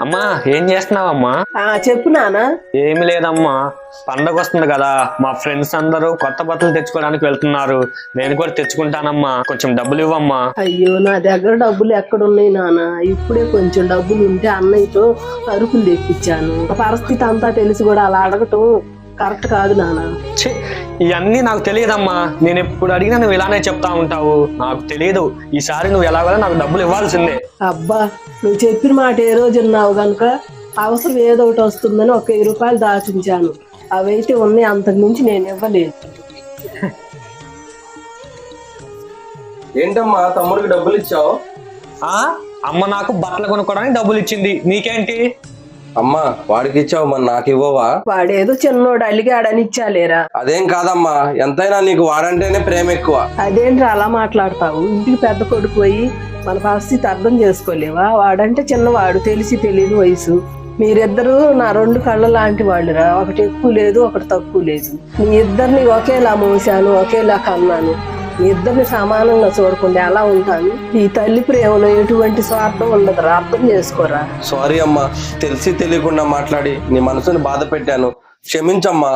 అమ్మా ఏం చేస్తున్నావమ్మా? ఆ చెప్పు నానా ఏమి లేదమ్మా పండగ వస్తుంది కదా. మా ఫ్రెండ్స్ అందరూ కొత్త బట్టలు తెచ్చుకోవడానికి వెళ్తున్నారు. నేను కూడా తెచ్చుకుంటానమ్మా. కొంచెం డబ్బులు ఇవ్వమ్మా. అయ్యో నా దగ్గర డబ్బులు ఎక్కడున్నాయి నాన్న? ఇప్పుడే కొంచెం డబ్బులు ఉంటే అన్నయ్యతో సరుకులు తెప్పించాను. పరిస్థితి అంతా తెలిసి కూడా అలా అడగటం కరెక్ట్ కాదు నాన్న ఛీ, ఇవన్నీ నాకు తెలియదమ్మా. నేను ఎప్పుడు అడిగినా నువ్వు ఇలానే చెప్తా ఉంటావు. నాకు తెలియదు ఈసారి నువ్వు ఎలాగో నాకు డబ్బులు ఇవ్వాల్సిందే. అబ్బా నువ్వు చెప్పిన మాట ఏ రోజు ఉన్నావు గనుక అవసరం ఏదో ఒకటి వస్తుందని ఒక వెయ్యి రూపాయలు దాచుంచాను. అవైతే ఉన్నాయి అంతకు మించి నేను ఇవ్వలేదు. ఏంటమ్మా తమ్ముడికి డబ్బులు ఇచ్చావు? ఆ? అమ్మ నాకు బట్టలు కొనుక్కోవడానికి డబ్బులు ఇచ్చింది. నీకేంటి? అమ్మా వాడికి ఇచ్చావు మరి నాకు ఇవ్వవా వాడేదో చిన్నోడు అలిగాడని ఇచ్చాలేరా అదేం కాదమ్మా ఎంతైనా నీకు వాడంటేనే ప్రేమ ఎక్కువ అదేంటి అలా మాట్లాడతావు? ఇంటికి పెద్ద కొడుకు పోయి మన పరిస్థితి అర్థం చేసుకోలేవా? వాడంటే చిన్నవాడు తెలిసి తెలియని వయసు. మీరిద్దరూ నా రెండు కళ్ళ లాంటి వాళ్ళురా. ఒకటి ఎక్కువ లేదు ఒకటి తక్కువ లేదు. మీ ఇద్దరిని ఒకేలా మోసాను ఒకేలా కన్నాను. ఇద్దరిని సమానంగా చూడకుండా ఎలా ఉంటాను ఈ తల్లి ప్రేమలో ఎటువంటి స్వార్థం ఉండదురా అర్థం చేసుకోరా? సారీ అమ్మా తెలిసి తెలియకుండా మాట్లాడి నీ మనసుని బాధ పెట్టాను క్షమించమ్మా